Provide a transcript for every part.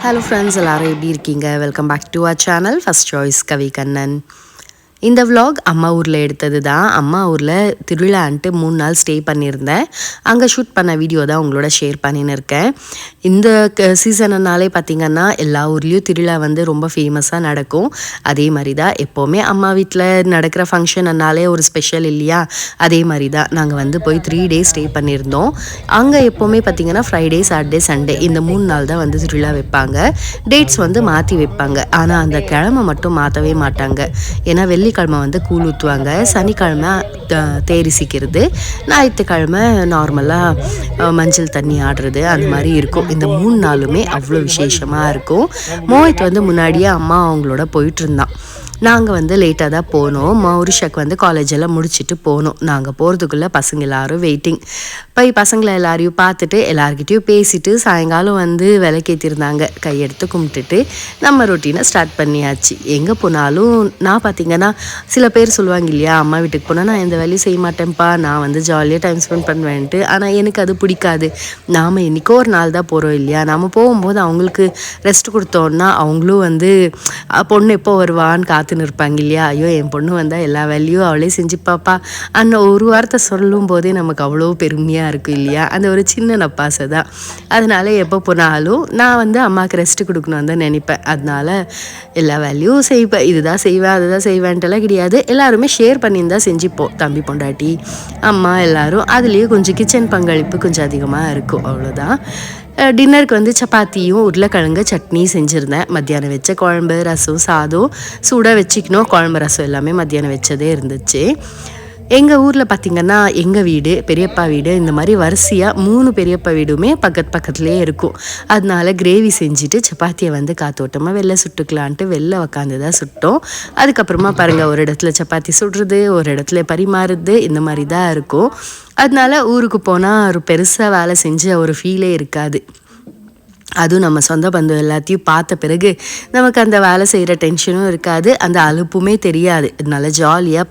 Hello friends எல்லாரும் எப்படி இருக்கீங்க? Welcome back to our channel first choice Kavi Kannan இந்த விலாக் அம்மா ஊரில் எடுத்தது தான். அம்மா ஊரில் திருவிழான்ட்டு மூணு நாள் ஸ்டே பண்ணியிருந்தேன். அங்கே ஷூட் பண்ண வீடியோ தான் உங்களோட ஷேர் பண்ணின்னு இருக்கேன். இந்த சீசன்னாலே பார்த்திங்கன்னா எல்லா ஊர்லேயும் திருவிழா வந்து ரொம்ப ஃபேமஸாக நடக்கும். அதே மாதிரி தான் எப்போவுமே அம்மா வீட்டில் நடக்கிற ஃபங்க்ஷன்னாலே ஒரு ஸ்பெஷல் இல்லையா? அதே மாதிரி தான் நாங்கள் வந்து போய் த்ரீ டேஸ் ஸ்டே பண்ணியிருந்தோம். அங்கே எப்போவுமே பார்த்திங்கன்னா ஃப்ரைடே சாட்டர்டே சண்டே இந்த மூணு நாள் தான் வந்து திருவிழா வைப்பாங்க. டேட்ஸ் வந்து மாற்றி வைப்பாங்க. ஆனால் அந்த கிழமை மட்டும் மாற்றவே மாட்டாங்க. ஏன்னா வெள்ளி வெள்ளிக்கிழமை வந்து கூழ் ஊற்றுவாங்க சனிக்கிழமை தேரிசிக்கிறது தேரி ஞாயிற்றுக்கிழமை நார்மலாக மஞ்சள் தண்ணி ஆடுறது அந்த மாதிரி இருக்கும். இந்த மூணு நாளுமே அவ்வளோ விசேஷமாக இருக்கும். மோஹித் வந்து முன்னாடியே அம்மா அவங்களோட போயிட்டு இருந்தான். நாங்கள் வந்து லேட்டாக தான் போனோம். மௌரிஷாக்கு வந்து காலேஜ் எல்லாம் முடிச்சுட்டு போனோம். நாங்கள் போகிறதுக்குள்ளே பசங்க எல்லாரும் வெயிட்டிங் போய் பசங்களை எல்லாரையும் பார்த்துட்டு எல்லாருக்கிட்டேயும் பேசிட்டு சாயங்காலம் வந்து விளக்கேற்றிருந்தாங்க கையெடுத்து கும்பிட்டுட்டு நம்ம ரொட்டீனை ஸ்டார்ட் பண்ணியாச்சு. எங்கே போனாலும் நான் பார்த்தீங்கன்னா சில பேர் சொல்லுவாங்க இல்லையா அம்மா வீட்டுக்கு போனால் நான் எந்த வேலையும் செய்ய மாட்டேன்ப்பா. நான் வந்து ஜாலியாக டைம் ஸ்பெண்ட் பண்ணுவேன்ட்டு. ஆனால் எனக்கு அது பிடிக்காது. நாம் என்றைக்கோ ஒரு நாள் தான் போகிறோம் இல்லையா? நம்ம போகும்போது அவங்களுக்கு ரெஸ்ட் கொடுத்தோன்னா அவங்களும் வந்து பொண்ணு எப்போ வருவான்னு காத்துன்னு இருப்பாங்க இல்லையா? ஐயோ என் பொண்ணு வந்தால் எல்லா வேலையும் அவளே செஞ்சு பாப்பா அந்த ஒரு வார்த்தை சொல்லும் போதே நமக்கு அவ்வளோ பெருமையாக இருக்கும் இல்லையா? அந்த ஒரு சின்ன நப்பாசை தான். அதனால எப்போ போனாலும் நான் வந்து அம்மாவுக்கு ரெஸ்ட் கொடுக்கணும் தான் நினைப்பேன். அதனால எல்லா வேலையும் செய்வேன். இதுதான் செய்வேன் அதுதான் செய்வேன்ட்டுலாம் கிடையாது. எல்லாருமே ஷேர் பண்ணியிருந்தால் செஞ்சுப்போம். தம்பி பொண்டாட்டி அம்மா எல்லாரும். அதுலேயும் கொஞ்சம் கிச்சன் பங்களிப்பு கொஞ்சம் அதிகமாக இருக்கும். அவ்வளோதான் டின்னருக்கு வந்து சப்பாத்தியும் உருளைக்கிழங்கு சட்னி செஞ்சுருந்தேன். மத்தியானம் வச்ச குழம்பு ரசம் சாதம் சூடாக வச்சுக்கணும். குழம்பு ரசம் எல்லாமே மத்தியானம் வச்சதே இருந்துச்சு. எங்கள் ஊரில் பார்த்திங்கன்னா எங்கள் வீடு பெரியப்பா வீடு இந்த மாதிரி வரிசையாக மூணு பெரியப்பா வீடுமே பக்கத்து பக்கத்துலேயே இருக்கும். அதனால கிரேவி செஞ்சுட்டு சப்பாத்தியை வந்து காத்தோட்டமாக வெளில சுட்டுக்கலான்ட்டு வெளில உக்காந்து தான் சுட்டோம். அதுக்கப்புறமா பாருங்கள் ஒரு இடத்துல சப்பாத்தி சுடுறது ஒரு இடத்துல பரிமாறுறது இந்த மாதிரி தான் இருக்கும். அதனால ஊருக்கு போனால் ஒரு பெருசாக வேலை செஞ்ச ஒரு ஃபீலே இருக்காது. அதுவும் நம்ம சொந்த பந்தம் எல்லாத்தையும் பார்த்த பிறகு நமக்கு அந்த வேலை செய்கிற டென்ஷனும் இருக்காது. அந்த அலுப்புமே தெரியாது. நல்ல ஜாலியாக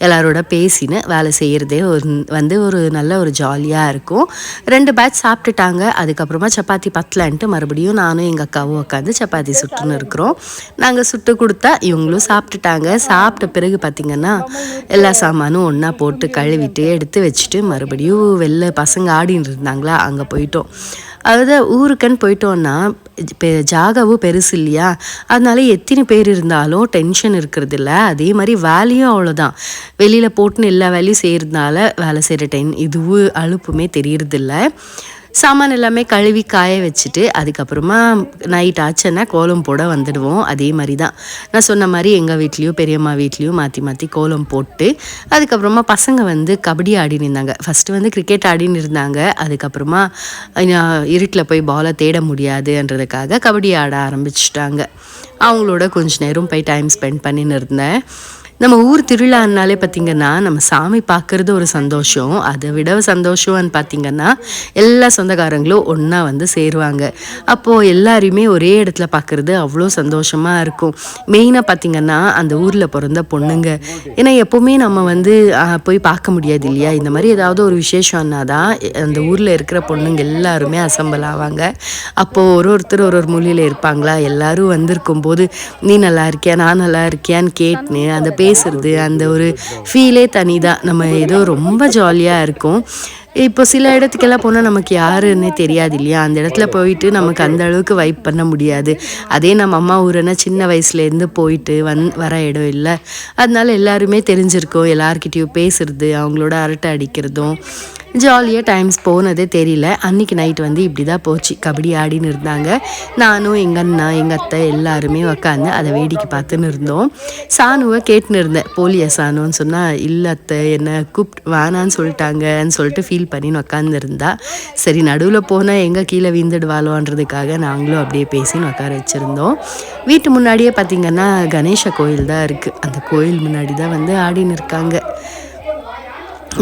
எல்லாரோட பேசின்னு வேலை செய்கிறதே ஒரு வந்து ஒரு நல்ல ஒரு ஜாலியாக இருக்கும். ரெண்டு பேட்ச் சாப்பிட்டுட்டாங்க. அதுக்கப்புறமா சப்பாத்தி பத்தலன்ட்டு மறுபடியும் நானும் எங்கள் அக்காவும் உட்காந்து சப்பாத்தி சுட்டுன்னு இருக்கிறோம். நாங்கள் சுட்டு கொடுத்தா இவங்களும் சாப்பிட்டுட்டாங்க. சாப்பிட்ட பிறகு பார்த்திங்கன்னா எல்லா சாமானும் ஒன்றா போட்டு கழுவிட்டு எடுத்து வச்சுட்டு மறுபடியும் வெளில பசங்க ஆடின்னு இருந்தாங்களா அங்கே போயிட்டோம். அதாவது ஊருக்குன்னு போயிட்டோன்னா பெ ஜாகவும் பெருசு இல்லையா? அதனால எத்தனை பேர் இருந்தாலும் டென்ஷன் இருக்கிறது இல்லை அதே மாதிரி வேலையும் அவ்வளோதான் வெளியில் போட்டுன்னு எல்லா வேலையும் செய்கிறதுனால வேலை செய்கிற டென் இதுவும் அலுப்புமே தெரியறதில்ல. சாமான் எல்லாமே கழுவி காய வச்சுட்டு அதுக்கப்புறமா நைட் ஆச்சுன்னா கோலம் போட வந்துடுவோம். அதே மாதிரி தான் நான் சொன்ன மாதிரி எங்கள் வீட்லேயும் பெரியம்மா வீட்லேயும் மாற்றி மாற்றி கோலம் போட்டு அதுக்கப்புறமா பசங்க வந்து கபடி ஆடின்னு இருந்தாங்க. ஃபஸ்ட்டு வந்து கிரிக்கெட் ஆடின்னு இருந்தாங்க. அதுக்கப்புறமா இருட்டில் போய் பாலை தேட முடியாதுன்றதுக்காக கபடி ஆட ஆரம்பிச்சிட்டாங்க. அவங்களோட கொஞ்ச நேரம் போய் டைம் ஸ்பெண்ட் பண்ணின்னு இருந்தேன். நம்ம ஊர் திருவிழான்னாலே பார்த்திங்கன்னா நம்ம சாமி பார்க்குறது ஒரு சந்தோஷம். அதை விட சந்தோஷம்னு பார்த்திங்கன்னா எல்லா சொந்தக்காரங்களும் ஒன்றா வந்து சேருவாங்க. அப்போது எல்லாரையுமே ஒரே இடத்துல பார்க்குறது அவ்வளோ சந்தோஷமாக இருக்கும். மெயினாக பார்த்திங்கன்னா அந்த ஊரில் பிறந்த பொண்ணுங்க. ஏன்னா எப்போவுமே நம்ம வந்து போய் பார்க்க முடியாது இல்லையா? இந்த மாதிரி ஏதாவது ஒரு விசேஷம்னா தான் அந்த ஊரில் இருக்கிற பொண்ணுங்க எல்லாருமே அசம்பல் ஆவாங்க. அப்போது ஒரு ஒருத்தர் ஒரு ஒரு மொழியில் இருப்பாங்களா? எல்லோரும் வந்திருக்கும் போது நீ நல்லா இருக்கியா? நான் நல்லா இருக்கியான்னு கேட்டுன்னு அந்த பேசுறது அந்த ஒரு ஃபீலே தனி தான் நம்ம ஏதோ ரொம்ப ஜாலியாக இருக்கும். இப்போ சில இடத்துக்கெல்லாம் போனால் நமக்கு யாருன்னே தெரியாது இல்லையா? அந்த இடத்துல போயிட்டு நமக்கு அந்த அளவுக்கு வைப் பண்ண முடியாது. அதே நம்ம அம்மா ஊருன்னா சின்ன வயசுலேருந்து போயிட்டு வந் வர இடம் இல்லை. அதனால எல்லாருமே தெரிஞ்சிருக்கோம். எல்லார்கிட்டயும் பேசுறது அவங்களோட அரட்டை அடிக்கிறதும் ஜாலியாக டைம்ஸ் போனதே தெரியல. அன்னைக்கு நைட் வந்து இப்படி தான் போச்சு. கபடி ஆடின்னு இருந்தாங்க. நானும் எங்கள் அண்ணா எங்கள் அத்தை எல்லாருமே உக்காந்து அதை வேடிக்கை பார்த்துன்னு இருந்தோம். சானுவை கேட்டுன்னு இருந்தேன். போலியா சானுன்னு சொன்னால் இல்லை அத்தை என்ன கூப்பிட்டு வேணான்னு சொல்லிட்டாங்கன்னு சொல்லிட்டு ஃபீல் பண்ணின்னு உக்காந்துருந்தா சரி நடுவில் போனால் எங்கே கீழே வீந்துடுவாளோன்றதுக்காக நாங்களும் அப்படியே பேசின்னு உட்கார வச்சுருந்தோம். வீட்டு முன்னாடியே பார்த்திங்கன்னா கணேச கோயில் தான் இருக்குது அந்த கோயில் முன்னாடி தான் வந்து ஆடின்னு இருக்காங்க.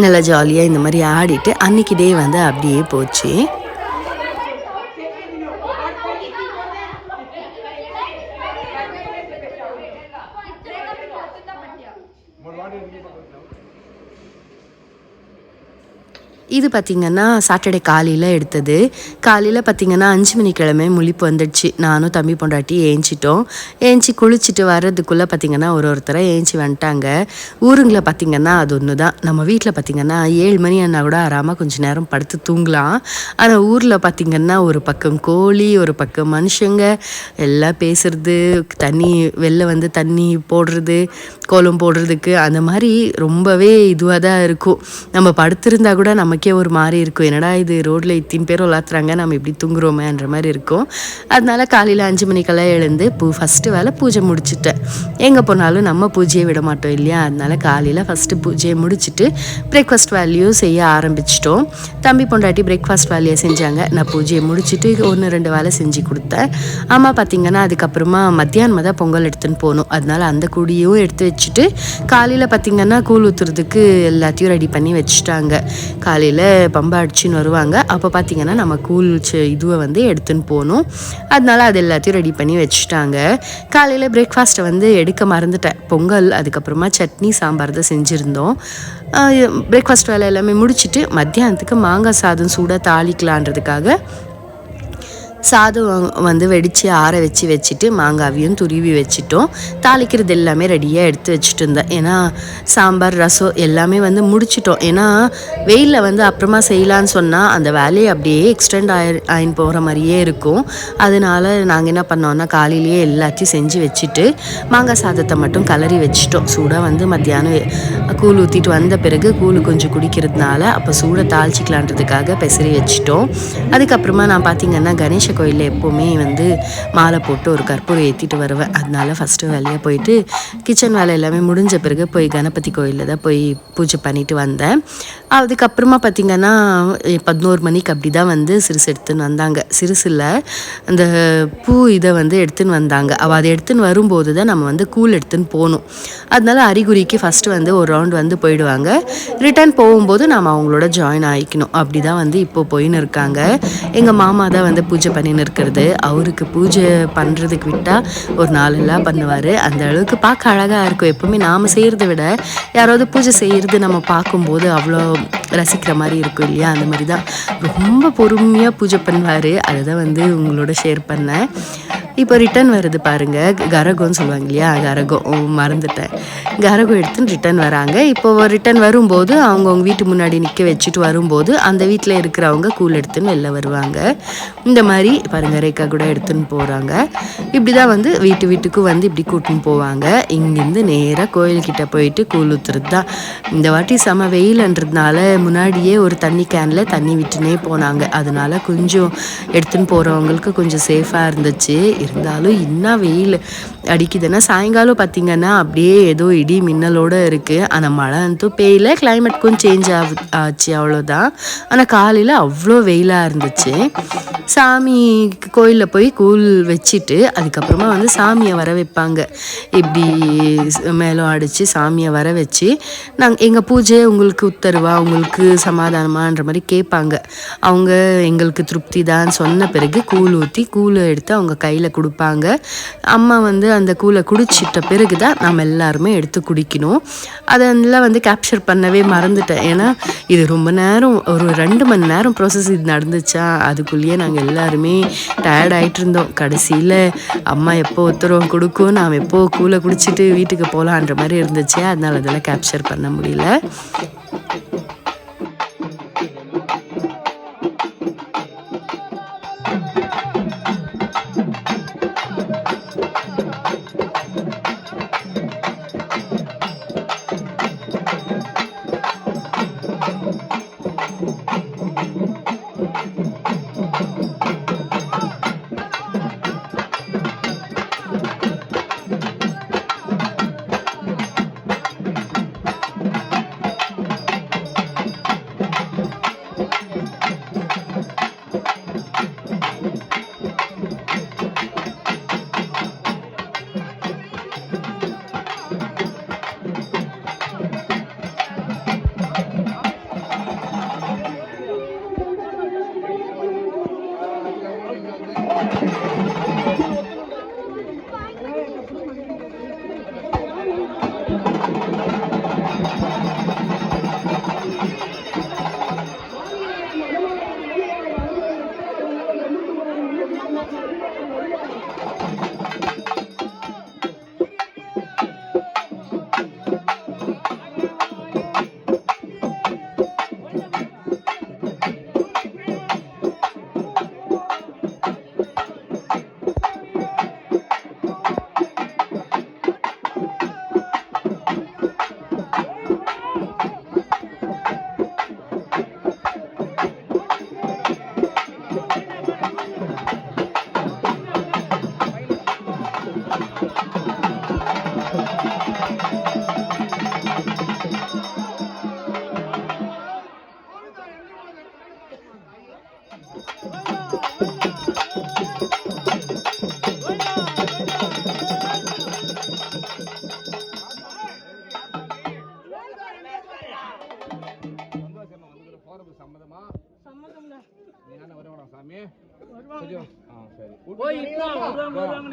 நல்லா ஜாலியாக இந்த மாதிரி ஆடிட்டு அன்னைக்கு டே வந்து அப்படியே போச்சு. இது பார்த்திங்கன்னா சாட்டர்டே காலையில் எடுத்தது. காலையில் பார்த்திங்கன்னா அஞ்சு மணி முழிப்பு வந்துடுச்சு. நானும் தம்பி பொண்டாட்டி ஏஞ்சிட்டோம். ஏஞ்சி குளிச்சுட்டு வர்றதுக்குள்ளே பார்த்திங்கன்னா ஒரு ஒருத்தரை ஏஞ்சி வந்துட்டாங்க. ஊருங்களை பார்த்திங்கன்னா அது ஒன்று தான் நம்ம வீட்டில் பார்த்திங்கன்னா ஏழு மணி ஆனால் கூட ஆறாமல் கொஞ்சம் நேரம் படுத்து தூங்கலாம். ஆனால் ஊரில் பார்த்திங்கன்னா ஒரு பக்கம் கோழி ஒரு பக்கம் மனுஷங்க. எல்லாம் பேசுறது தண்ணி வெளில வந்து தண்ணி போடுறது கோலம் போடுறதுக்கு அந்த மாதிரி ரொம்பவே இதுவாக தான் இருக்கும். நம்ம படுத்திருந்தா கூட நமக்கு ஒரு மாதிரி இருக்கும். என்னடா இது ரோட்டில் இத்தனை பேர் விளாத்துறாங்க நம்ம இப்படி தூங்குறோமேன்ற மாதிரி இருக்கும். அதனால காலையில் அஞ்சு மணிக்கெல்லாம் எழுந்து பூ ஃபஸ்ட்டு வேலை பூஜை முடிச்சுட்டேன். எங்கே போனாலும் நம்ம பூஜையை விட மாட்டோம் இல்லையா? அதனால காலையில் ஃபஸ்ட்டு பூஜையை முடிச்சுட்டு பிரேக்ஃபாஸ்ட் வேலையும் செய்ய ஆரம்பிச்சிட்டோம். தம்பி பொண்டாட்டி பிரேக்ஃபாஸ்ட் வேலையை செஞ்சாங்க. நான் பூஜையை முடிச்சுட்டு ஒன்று ரெண்டு வேலை செஞ்சு கொடுத்தேன். அம்மா பார்த்திங்கன்னா அதுக்கப்புறமா மத்தியானம் தான் பொங்கல் எடுத்துன்னு போகணும். அதனால அந்த கூடியும் எடுத்து வச்சுட்டு காலையில் பார்த்திங்கன்னா கூழ் ஊற்றுறதுக்கு எல்லாத்தையும் ரெடி பண்ணி வச்சுட்டாங்க. காலையில் பம்பை அடிச்சுன்னு வருவாங்க. அப்போ பார்த்திங்கன்னா நம்ம கூழ் இதுவை வந்து எடுத்துன்னு போகணும். அதனால அது எல்லாத்தையும் ரெடி பண்ணி வச்சுட்டாங்க. காலையில் பிரேக்ஃபாஸ்ட்டை வந்து எடுக்க மறந்துட்டேன். பொங்கல் அதுக்கப்புறமா சட்னி சாம்பார் தான் செஞ்சுருந்தோம். பிரேக்ஃபாஸ்ட் வேலை எல்லாமே முடிச்சுட்டு மத்தியானத்துக்கு மாங்காய் சாதம் சூடாக தாளிக்கலான்றதுக்காக சாதம் வந்து வெடித்து ஆற வச்சு வச்சுட்டு மாங்காவையும் துருவி வச்சுட்டோம். தாளிக்கிறது எல்லாமே ரெடியாக எடுத்து வச்சுட்டு இருந்தேன். ஏன்னா சாம்பார் ரசம் எல்லாமே வந்து முடிச்சிட்டோம். ஏன்னா வெயிலில் வந்து அப்புறமா செய்யலான்னு சொன்னால் அந்த வேலையை அப்படியே எக்ஸ்டெண்ட் ஆயி ஆயின் போகிற மாதிரியே இருக்கும். அதனால நாங்கள் என்ன பண்ணோம்னா காலையிலேயே எல்லாத்தையும் செஞ்சு வச்சுட்டு மாங்காய் சாதத்தை மட்டும் கலரி வச்சுட்டோம். சூடாக வந்து மத்தியானம் கூழ் ஊற்றிட்டு வந்த பிறகு கூழ் கொஞ்சம் குடிக்கிறதுனால அப்போ சூடை தாளிச்சிக்கலான்றதுக்காக பெசரி வச்சுட்டோம். அதுக்கப்புறமா நான் பார்த்தீங்கன்னா கணேஷ கோயிலில் எப்போவுமே வந்து மாலை போட்டு ஒரு கற்பூரம் ஏற்றிட்டு வருவேன். அதனால ஃபஸ்ட்டு வேலையாக போயிட்டு கிச்சன் வேலை எல்லாமே முடிஞ்ச பிறகு போய் கணபதி கோயிலில் தான் போய் பூஜை பண்ணிட்டு வந்தேன். அதுக்கப்புறமா பார்த்திங்கன்னா பதினோரு மணிக்கு அப்படி தான் வந்து சிறுசு எடுத்துன்னு வந்தாங்க. சிறுசில் அந்த பூ இதை வந்து எடுத்துன்னு வந்தாங்க. அவள் அதை எடுத்துன்னு வரும்போது தான் நம்ம வந்து கூழ் எடுத்துன்னு போகணும். அதனால அறிகுறிக்கு ஃபஸ்ட்டு வந்து ஒரு ரவுண்ட் வந்து போயிடுவாங்க. ரிட்டர்ன் போகும்போது நாம் அவங்களோட ஜாயின் ஆகிக்கணும் அப்படி தான் வந்து இப்போ போயின்னு இருக்காங்க. எங்கள் மாமா தான் வந்து பூஜை பண்ணின்னு இருக்கிறது. அவருக்கு பூஜை பண்ணுறதுக்கு விட்டால் ஒரு நாளெல்லாம் பண்ணுவார். அந்த அளவுக்கு பார்க்க அழகாக இருக்கும். எப்போவுமே நாம் செய்கிறத விட யாராவது பூஜை செய்கிறது நம்ம பார்க்கும்போது அவ்வளோ Yeah. ரசிக்கிற மாதிரி இருக்கும் இல்லையா? அந்த மாதிரி தான். ரொம்ப பொறுமையாக பூஜை பண்ணுவார். அதை தான் வந்து உங்களோட ஷேர் பண்ணேன். இப்போ ரிட்டன் வருது பாருங்க. கரகம்னு சொல்லுவாங்க இல்லையா? கரகம். மறந்துட்டேன். கரகம் எடுத்துன்னு ரிட்டன் வராங்க. இப்போ ரிட்டன் வரும்போது அவங்கவுங்க வீட்டு முன்னாடி நிற்க வச்சுட்டு வரும்போது அந்த வீட்டில் இருக்கிறவங்க கூழ் எடுத்துன்னு வெளில வருவாங்க. இந்த மாதிரி பாருங்க ரேக்கா கூட எடுத்துன்னு போகிறாங்க இப்படி தான் வந்து வீட்டு வீட்டுக்கும் வந்து இப்படி கூட்டின்னு போவாங்க. இங்கேருந்து நேராக கோயில்கிட்ட போயிட்டு கூழ் ஊற்றுறது தான் இந்த வாட்டி செம வெயில்ன்றதுனால முன்னாடியே ஒரு தண்ணி கேனில் தண்ணி விட்டுனே போனாங்க. அதனால கொஞ்சம் எடுத்துன்னு போகிறவங்களுக்கு கொஞ்சம் சேஃபாக இருந்துச்சு. இருந்தாலும் இன்னும் வெயில் அடிக்குதுன்னா சாயங்காலம் பார்த்திங்கன்னா அப்படியே ஏதோ இடி மின்னலோடு இருக்குது ஆனால் மழை வந்து பெய்யல. கிளைமேட்க்கும் சேஞ்ச் ஆகு ஆச்சு அவ்வளோதான் ஆனால் காலையில் அவ்வளோ வெயிலாக இருந்துச்சு. சாமி கோயிலில் போய் கூழ் வச்சுட்டு அதுக்கப்புறமா வந்து சாமியை வர வைப்பாங்க. இப்படி மேலும் அடித்து சாமியை வர வச்சு நாங்கள் எங்கள் பூஜை உங்களுக்கு உத்தரவா உங்களுக்கு சமாதானமான்ற மாதிரி கேட்பாங்க. அவங்க எங்களுக்கு திருப்தி தான் சொன்ன பிறகு கூழ் ஊற்றி கூழை எடுத்து அவங்க கையில் கொடுப்பாங்க. அம்மா வந்து அந்த கூழை குடிச்சிட்ட பிறகு தான் நாம் எல்லாருமே எடுத்து குடிக்கணும். அதெல்லாம் வந்து கேப்சர் பண்ணவே மறந்துட்டேன். ஏன்னா இது ரொம்ப நேரம் ஒரு ரெண்டு மணி நேரம் ப்ராசஸ் இது நடந்துச்சா? அதுக்குள்ளேயே நாங்கள் எல்லாருமே டயர்ட் இருந்தோம். கடைசியில் அம்மா எப்போ உத்தரவு கொடுக்கும் நாம் எப்போ கூழை குடிச்சிட்டு வீட்டுக்கு போகலான்ற மாதிரி இருந்துச்சு. அதனால் அதெல்லாம் கேப்சர் பண்ண முடியல.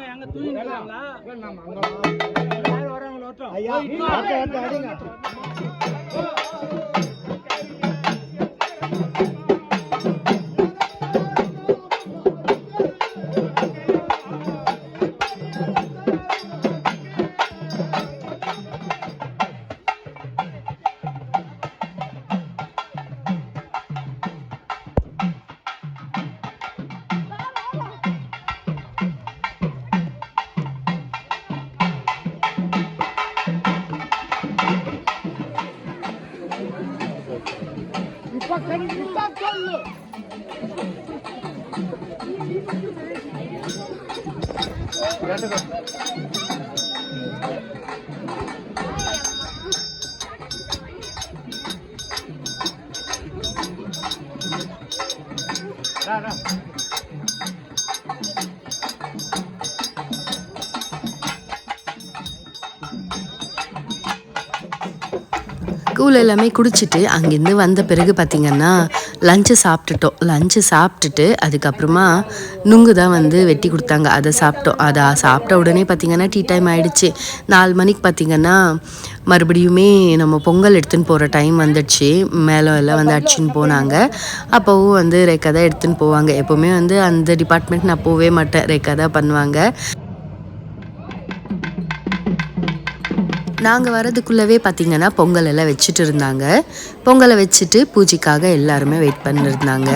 வருவாங்கன்னு எங்க தூங்கிட்டு இருக்காங்களா ஐயா 육박하는 육박걸로 가져가 나 나. கூழ் எல்லாமே குடிச்சிட்டு அங்கேருந்து வந்த பிறகு பார்த்திங்கன்னா லஞ்சு சாப்பிட்டுட்டோம். லஞ்சு சாப்பிட்டுட்டு அதுக்கப்புறமா நுங்கு தான் வந்து வெட்டி கொடுத்தாங்க. அதை சாப்பிட்டோம். அதை சாப்பிட்ட உடனே பார்த்திங்கன்னா டீ டைம் ஆகிடுச்சு நாலு மணிக்கு பார்த்திங்கன்னா மறுபடியுமே நம்ம பொங்கல் எடுத்துன்னு போகிற டைம் வந்துடுச்சு. மேலே எல்லாம் வந்து அடிச்சுன்னு போனாங்க. அப்போவும் வந்து ரேக்கா தான் எடுத்துன்னு போவாங்க. எப்போவுமே வந்து அந்த டிபார்ட்மெண்ட் நான் போகவே மாட்டேன். ரேக்கா தான் பண்ணுவாங்க. நாங்கள் வரதுக்குள்ளவே பார்த்தீங்கன்னா பொங்கல் எல்லாம் வச்சுட்டு இருந்தாங்க. பொங்கலை வச்சுட்டு பூஜைக்காக எல்லாருமே வெயிட் பண்ணிருந்தாங்க.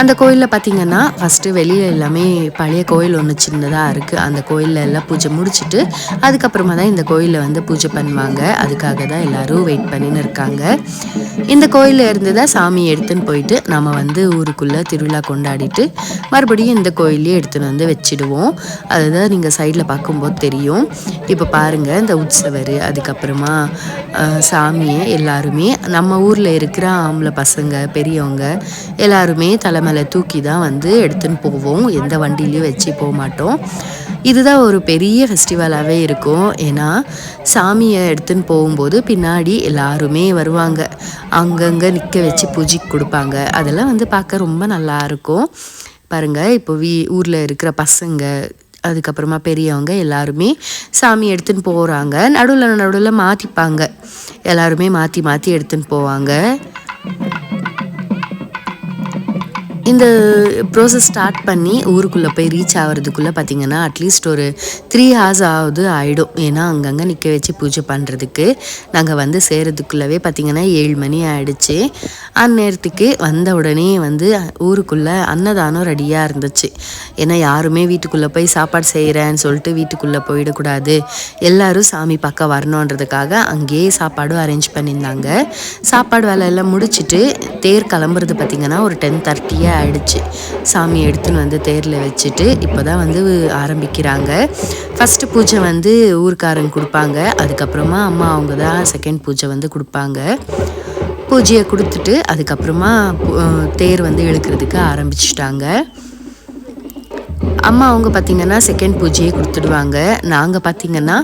அந்த கோயிலில் பார்த்தீங்கன்னா ஃபஸ்ட்டு வெளியில் எல்லாமே பழைய கோயில் ஒன்று சின்னதாக இருக்குது அந்த கோயிலில் எல்லாம் பூஜை முடிச்சுட்டு அதுக்கப்புறமா தான் இந்த கோயிலில் வந்து பூஜை பண்ணுவாங்க. அதுக்காக தான் எல்லாரும் வெயிட் பண்ணின்னு இருக்காங்க. இந்த கோயிலில் இருந்து தான் சாமி எடுத்துன்னு போயிட்டு நம்ம வந்து ஊருக்குள்ளே திருவிழா கொண்டாடிட்டு மறுபடியும் இந்த கோயிலே எடுத்துன்னு வந்து வச்சிடுவோம். அதுதான் நீங்கள் சைடில் பார்க்கும்போது தெரியும். இப்போ பாருங்கள் இந்த உற்சவர் அதுக்கப்புறமா சாமியை எல்லாருமே நம்ம ஊரில் இருக்கிற ஆம்பளை பசங்க பெரியவங்க எல்லாருமே தலை மேலே தூக்கி தான் வந்து எடுத்துன்னு போவோம். எந்த வண்டிலையும் வச்சு போக மாட்டோம். இதுதான் ஒரு பெரிய ஃபெஸ்டிவலாகவே இருக்கும். ஏன்னா சாமியை எடுத்துன்னு போகும்போது பின்னாடி எல்லாருமே வருவாங்க. அங்கங்கே நிற்க வச்சு பூஜைக்கு கொடுப்பாங்க. அதெல்லாம் வந்து பார்க்க ரொம்ப நல்லா இருக்கும். பாருங்க இப்போ வீ ஊரில் இருக்கிற பசங்க அதுக்கப்புறமா பெரியவங்க எல்லாருமே சாமி எடுத்துன்னு போகிறாங்க நடுவில் நடுவில் மாற்றிப்பாங்க எல்லாருமே மாற்றி மாற்றி எடுத்துன்னு போவாங்க. இந்த ப்ரோசஸ் ஸ்டார்ட் பண்ணி ஊருக்குள்ளே போய் ரீச் ஆகிறதுக்குள்ளே பார்த்தீங்கன்னா அட்லீஸ்ட் ஒரு த்ரீ ஹார்ஸ் ஆகுது ஆகிடும் ஏன்னா அங்கங்கே நிற்க வச்சு பூஜை பண்ணுறதுக்கு நாங்கள் வந்து சேரதுக்குள்ளவே பார்த்தீங்கன்னா ஏழு மணி ஆகிடுச்சு அந்நேரத்துக்கு வந்த உடனே வந்து ஊருக்குள்ளே அன்னதானம் ரெடியாக இருந்துச்சு. ஏன்னா யாருமே வீட்டுக்குள்ளே போய் சாப்பாடு செய்கிறேன்னு சொல்லிட்டு வீட்டுக்குள்ளே போயிடக்கூடாது. எல்லோரும் சாமி பார்க்க வரணுன்றதுக்காக அங்கேயே சாப்பாடும் அரேஞ்ச் பண்ணியிருந்தாங்க. சாப்பாடு வேலையெல்லாம் முடிச்சுட்டு தேர் கிளம்புறது பார்த்திங்கன்னா ஒரு டென் தேர்ட்டியாக ஆயிடுச்சு. சாமி எடுத்துன்னு வந்து தேரில் வச்சுட்டு இப்போ தான் வந்து ஆரம்பிக்கிறாங்க. ஃபஸ்ட்டு பூஜை வந்து ஊருக்காரங்க கொடுப்பாங்க. அதுக்கப்புறமா அம்மா அவங்க தான் செகண்ட் பூஜை வந்து கொடுப்பாங்க. பூஜையை கொடுத்துட்டு அதுக்கப்புறமா தேர் வந்து இழுக்கிறதுக்கு ஆரம்பிச்சிட்டாங்க. அம்மா அவங்க பார்த்திங்கன்னா செகண்ட் பூஜையை கொடுத்துடுவாங்க. நாங்கள் பார்த்திங்கன்னா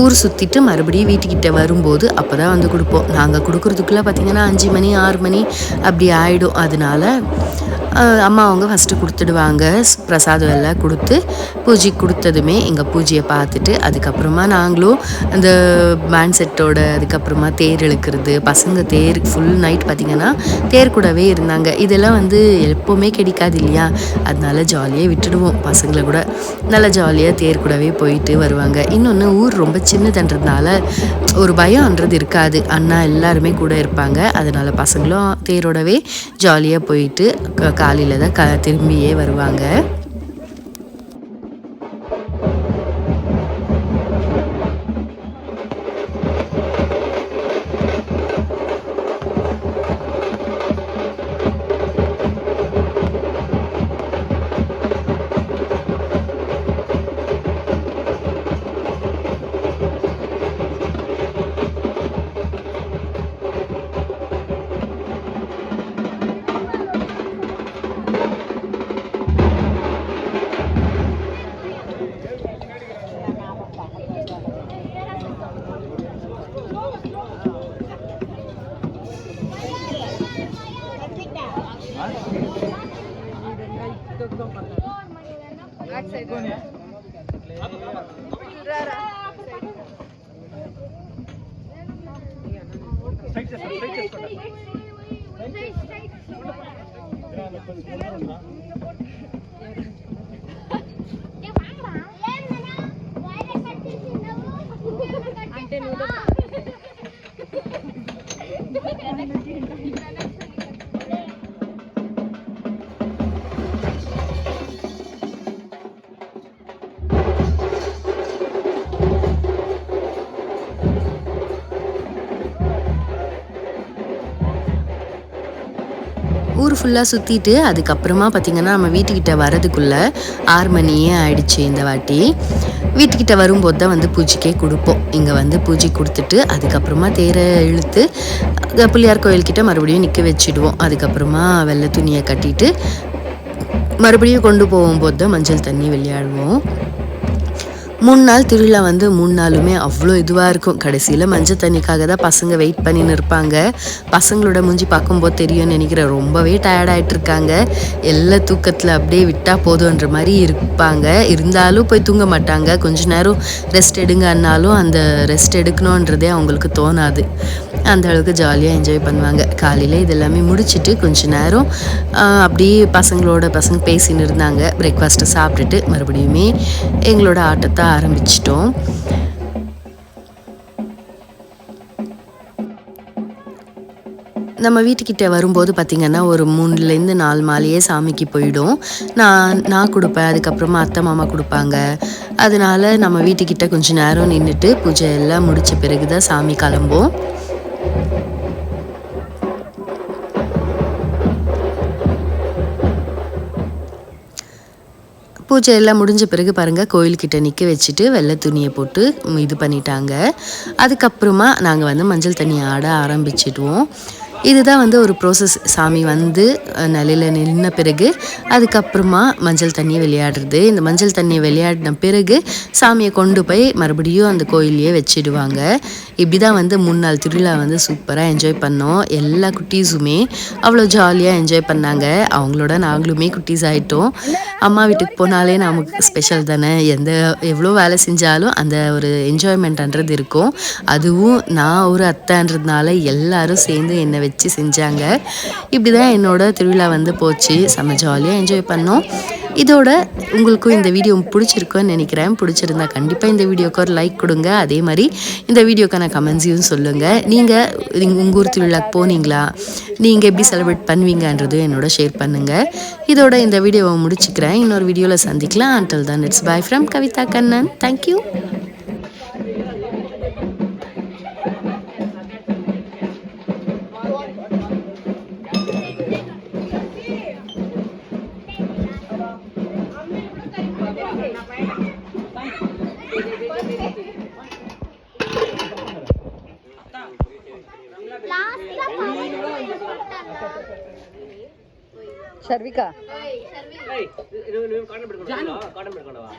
ஊர் சுற்றிட்டு மறுபடியும் வீட்டுக்கிட்ட வரும்போது அப்போ தான் வந்து கொடுப்போம். நாங்கள் கொடுக்குறதுக்குள்ளே பார்த்தீங்கன்னா அஞ்சு மணி ஆறு மணி அப்படி ஆகிடும் அதனால அம்மா அவங்க ஃபஸ்ட்டு கொடுத்துடுவாங்க. ஸ்- பிரசாதம் எல்லாம் கொடுத்து பூஜைக்கு கொடுத்ததுமே எங்கள் பூஜையை பார்த்துட்டு அதுக்கப்புறமா நாங்களும் அந்த பேண்ட் செட்டோட அதுக்கப்புறமா தேர் இழுக்கிறது பசங்க தேர் ஃபுல் நைட் பார்த்திங்கன்னா தேர் கூடவே இருந்தாங்க. இதெல்லாம் வந்து எப்போவுமே கிடைக்காது இல்லையா? அதனால ஜாலியாக விட்டுடுவோம். பசங்களை கூட நல்லா ஜாலியாக தேர் கூடவே போயிட்டு வருவாங்க. இன்னொன்று ஊர் ரொம்ப சின்னதுன்றதுனால ஒரு பயம்ன்றது இருக்காது. அண்ணா எல்லாருமே கூட இருப்பாங்க. அதனால் பசங்களும் தேரோடவே ஜாலியாக போயிட்டு காலையில் தான் க திரும்பியே வருவாங்க. సైడ్ చేసుకోండి సైడ్ చేసుకోండి ஊர் ஃபுல்லாக சுற்றிட்டு அதுக்கப்புறமா பார்த்திங்கன்னா நம்ம வீட்டுக்கிட்ட வரதுக்குள்ளே ஆறு மணியே ஆயிடுச்சு இந்த வாட்டி. வீட்டுக்கிட்ட வரும்போது தான் வந்து பூஜைக்கே கொடுப்போம். இங்கே வந்து பூஜை கொடுத்துட்டு அதுக்கப்புறமா தேரை இழுத்து பிள்ளையார் கோயில்கிட்ட மறுபடியும் நிற்க வச்சிடுவோம். அதுக்கப்புறமா வெள்ளை துணியை கட்டிட்டு மறுபடியும் கொண்டு போகும்போது தான் மஞ்சள் தண்ணி விளையாடுவோம். மூணு நாள் திருவிழா வந்து மூணு நாளுமே அவ்வளோ இதுவாக இருக்கும். கடைசியில் மஞ்சள் தண்ணிக்காக தான் பசங்க வெயிட் பண்ணின்னு இருப்பாங்க பசங்களோட மூஞ்சி பார்க்கும்போது தெரியும்னு நினைக்கிறேன் ரொம்பவே டயர்டாயிட்டு இருக்காங்க. எல்லா தூக்கத்தில் அப்படியே விட்டால் போதுன்ற மாதிரி இருப்பாங்க. இருந்தாலும் போய் தூங்க மாட்டாங்க. கொஞ்ச நேரம் ரெஸ்ட் எடுங்கன்னாலும் அந்த ரெஸ்ட் எடுக்கணுன்றதே அவங்களுக்கு தோணாது. அந்த அளவுக்கு ஜாலியாக என்ஜாய் பண்ணுவாங்க. காலையில் இதெல்லாமே முடிச்சுட்டு கொஞ்ச நேரம் அப்படியே பசங்களோட பசங்க பேசின்னு இருந்தாங்க. பிரேக்ஃபாஸ்ட்டை சாப்பிட்டுட்டு மறுபடியுமே எங்களோட ஆட்டத்தை ஆரம்பிச்சிட்டோம். நம்ம வீட்டுக்கிட்ட வரும்போது பார்த்திங்கன்னா ஒரு மூணுலேருந்து நாலு மாலையே சாமிக்கு போயிடும். நான் நான் கொடுப்பேன் அதுக்கப்புறமா அத்தை மாமா கொடுப்பாங்க. அதனால நம்ம வீட்டுக்கிட்ட கொஞ்ச நேரம் நின்றுட்டு பூஜை எல்லாம் முடிச்ச பிறகு தான் சாமி கிளம்போம் பூஜை எல்லாம் முடிஞ்ச பிறகு பாருங்கள் கோயில்கிட்ட நிற்க வச்சுட்டு வெள்ளை துணியை போட்டு இது பண்ணிட்டாங்க. அதுக்கப்புறமா நாங்கள் வந்து மஞ்சள் தண்ணி ஆட ஆரம்பிச்சிடுவோம். இதுதான் வந்து ஒரு ப்ரோசஸ் சாமி வந்து நிலையில் நின்ன பிறகு அதுக்கப்புறமா மஞ்சள் தண்ணி விளையாடுறது. இந்த மஞ்சள் தண்ணி விளையாடின பிறகு சாமியை கொண்டு போய் மறுபடியும் அந்த கோயிலையே வச்சிடுவாங்க. இப்படி தான் வந்து மூணு நாள் திருவிழா வந்து சூப்பராக என்ஜாய் பண்ணோம். எல்லா குட்டீஸுமே அவ்வளோ ஜாலியாக என்ஜாய் பண்ணாங்க. அவங்களோட நாங்களுமே குட்டீஸ் ஆகிட்டோம் அம்மா வீட்டுக்கு போனாலே நமக்கு ஸ்பெஷல் தானே? எந்த எவ்வளோ வேலை செஞ்சாலும் அந்த ஒரு என்ஜாய்மெண்ட்ன்றது இருக்கும். அதுவும் நான் ஒரு அத்தைன்றதுனால எல்லாரும் சேர்ந்து என்னை வச்சு செஞ்சாங்க. இப்படி தான் என்னோட திருவிழா வந்து போச்சு. செம்ம ஜாலியாக என்ஜாய் பண்ணோம். இதோட உங்களுக்கும் இந்த வீடியோ பிடிச்சிருக்குன்னு நினைக்கிறேன். பிடிச்சிருந்தா கண்டிப்பாக இந்த வீடியோக்கு ஒரு லைக் கொடுங்க. அதே மாதிரி இந்த வீடியோக்கான கமெண்ட்ஸையும் சொல்லுங்கள் நீங்கள் உங்கள் ஊர் திருவிழாக்கு போனீங்களா? நீங்கள் எப்படி செலிப்ரேட் பண்ணுவீங்கன்றதும் என்னோட ஷேர் பண்ணுங்கள் இதோட இந்த வீடியோவை முடிச்சுக்கிறேன். இன்னொரு வீடியோவில் சந்திக்கலாம். Until then it's bye from Kavitha Kannan. Thank you இருக்கா காటన్ పెట్టుకోవా